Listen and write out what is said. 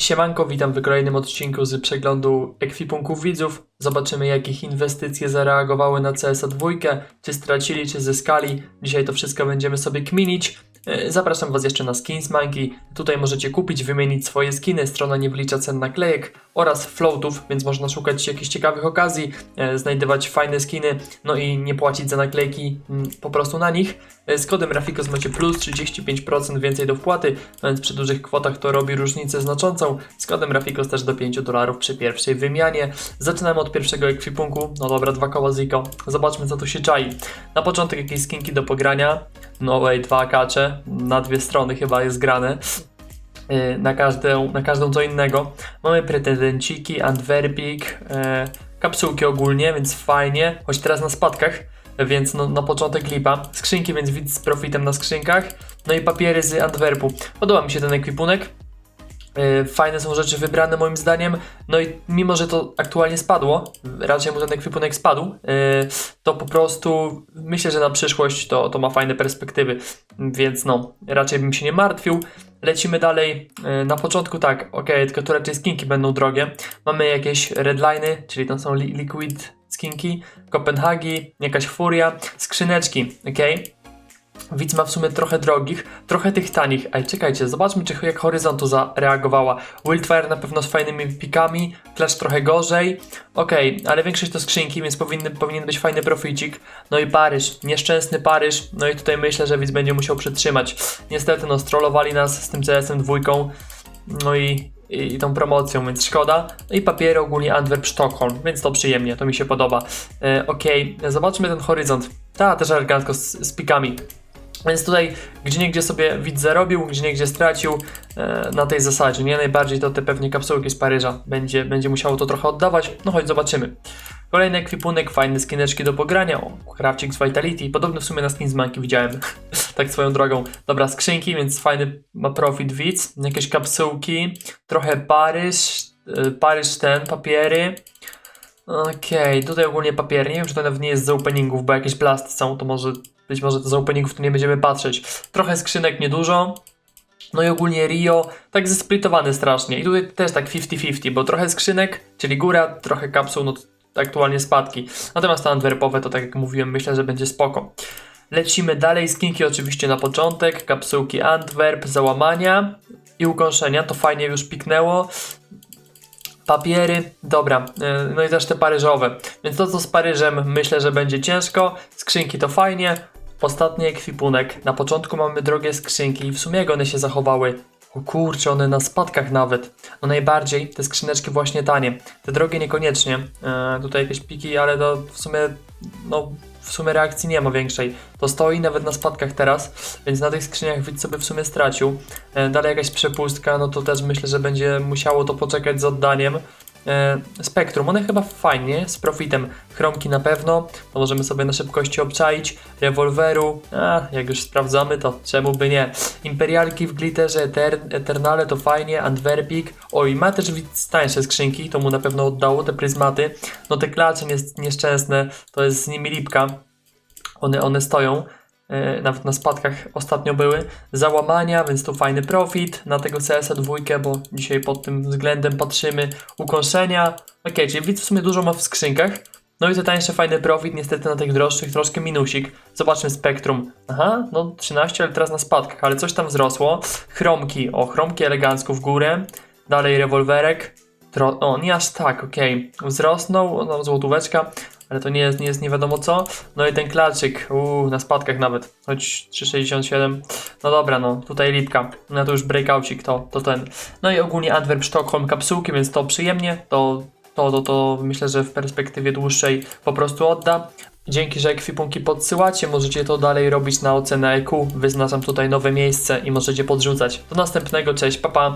Siemanko, witam w kolejnym odcinku z przeglądu ekwipunków widzów. Zobaczymy, jak ich inwestycje zareagowały na CSA 2, czy stracili, czy zyskali. Dzisiaj to wszystko będziemy sobie kminić. E, Zapraszam Was jeszcze na Skins Monkey. Tutaj możecie kupić, wymienić swoje skiny. Strona nie wlicza cen naklejek oraz floatów, więc można szukać jakichś ciekawych okazji, e, znajdywać fajne skiny, no i nie płacić za naklejki mm, po prostu na nich. E, Z kodem Rafikos macie plus 35% więcej do wpłaty, no więc przy dużych kwotach to robi różnicę znaczącą. Z kodem Rafikos też do 5 dolarów przy pierwszej wymianie. Zaczynamy od pierwszego ekwipunku. No dobra, dwa koła Ziko. Zobaczmy co tu się czai. Na początek jakieś skinki do pogrania. No way, dwa akacze. Na dwie strony chyba jest grane. Yy, Na każdą, na każdą co innego. Mamy pretendenciki, Antwerpik, e, kapsułki ogólnie, więc fajnie. Choć teraz na spadkach, więc no, na początek lipa. Skrzynki, więc widz z profitem na skrzynkach. No i papiery z Antwerpu. Podoba mi się ten ekwipunek. E, Fajne są rzeczy wybrane moim zdaniem. No i mimo, że to aktualnie spadło, raczej mu ten ekwipunek spadł, e, to po prostu myślę, że na przyszłość to, to ma fajne perspektywy. Więc no, raczej bym się nie martwił. Lecimy dalej. E, Na początku tak, ok, tylko tu raczej skinki będą drogie. Mamy jakieś redliny, czyli to są li liquid skinki, Kopenhagi, jakaś furia, skrzyneczki, ok. Widz ma w sumie trochę drogich, trochę tych tanich. Ej, czekajcie, zobaczmy, czy jak Horyzontu zareagowała. Wildfire na pewno z fajnymi pikami, Clash trochę gorzej. Okej, ale większość to skrzynki, więc powinny, powinien być fajny proficik. No i Paryż, nieszczęsny Paryż. No i tutaj myślę, że widz będzie musiał przytrzymać. Niestety, no, strollowali nas z tym CS-em dwójką. No i, i, i tą promocją, więc szkoda. No i papiery ogólnie Antwerp, Sztokholm, więc to przyjemnie, to mi się podoba. E, Okej, zobaczmy ten horyzont. Ta, też elegancko z, z pikami. Więc tutaj gdzie niegdzie sobie widz zarobił, gdzie niegdzie stracił e, na tej zasadzie. Nie najbardziej to te pewnie kapsułki z Paryża. Będzie, będzie musiało to trochę oddawać. No chodź, zobaczymy. Kolejny ekwipunek, fajne skineczki do pogrania. O, Krawcik z Vitality. Podobny w sumie na skin z Monkey widziałem. tak swoją drogą. Dobra, skrzynki, więc fajny ma profit widz. Jakieś kapsułki. Trochę Paryż. e, Paryż ten, papiery. Okej, tutaj ogólnie papiery. Nie wiem, czy to nawet nie jest z openingów, bo jakieś blasty są, to może być może to z openingów nie będziemy patrzeć. Trochę skrzynek niedużo. No i ogólnie Rio, tak zesplitowany strasznie. I tutaj też tak 50-50, bo trochę skrzynek, czyli góra, trochę kapsuł, no aktualnie spadki. Natomiast te Antwerpowe to tak jak mówiłem, myślę, że będzie spoko. Lecimy dalej, skinki oczywiście na początek, kapsułki Antwerp, załamania i ukąszenia, to fajnie już piknęło. Papiery, dobra, yy, no i też te paryżowe. Więc to co z Paryżem myślę, że będzie ciężko. Skrzynki to fajnie. Ostatni ekwipunek. Na początku mamy drogie skrzynki i w sumie jak one się zachowały. O kurczę, one na spadkach nawet. No najbardziej te skrzyneczki właśnie tanie. Te drogie niekoniecznie. Yy, tutaj jakieś piki, ale to w sumie, no w sumie reakcji nie ma większej. To stoi nawet na spadkach teraz, więc na tych skrzyniach widz sobie w sumie stracił. E, dalej jakaś przepustka, no to też myślę, że będzie musiało to poczekać z oddaniem. E, Spektrum, one chyba fajnie, z profitem. Chromki na pewno, to możemy sobie na szybkości obczaić. Rewolweru, a jak już sprawdzamy, to czemu by nie. Imperialki w glitterze, Eter Eternale to fajnie, Antwerpik. Oj, ma też tańsze skrzynki, to mu na pewno oddało te pryzmaty. No te klacze nies- nieszczęsne, to jest z nimi lipka. One, one stoją. E, Nawet na spadkach ostatnio były. Załamania, więc tu fajny profit na tego CS-a dwójkę, bo dzisiaj pod tym względem patrzymy. Ukąszenia. Ok, czyli widz w sumie dużo ma w skrzynkach. No i te tańsze fajny profit, niestety na tych droższych troszkę minusik. Zobaczmy spektrum. Aha, no 13, ale teraz na spadkach, ale coś tam wzrosło. Chromki, o chromki elegancko w górę. Dalej rewolwerek. Tro o, nie aż tak, okej. Wzrosnął, no złotóweczka, ale to nie jest, nie jest nie wiadomo co. No i ten klaczyk, uuu, na spadkach nawet, choć 3,67. No dobra, no, tutaj lipka, no to już breakoucik, to, to ten. No i ogólnie Antwerp, Sztokholm, kapsułki, więc to przyjemnie, to, to, to, to myślę, że w perspektywie dłuższej po prostu odda. Dzięki, że ekwipunki podsyłacie, możecie to dalej robić na ocenę EQ. Wyznaczam tutaj nowe miejsce i możecie podrzucać. Do następnego, cześć, papa. Pa.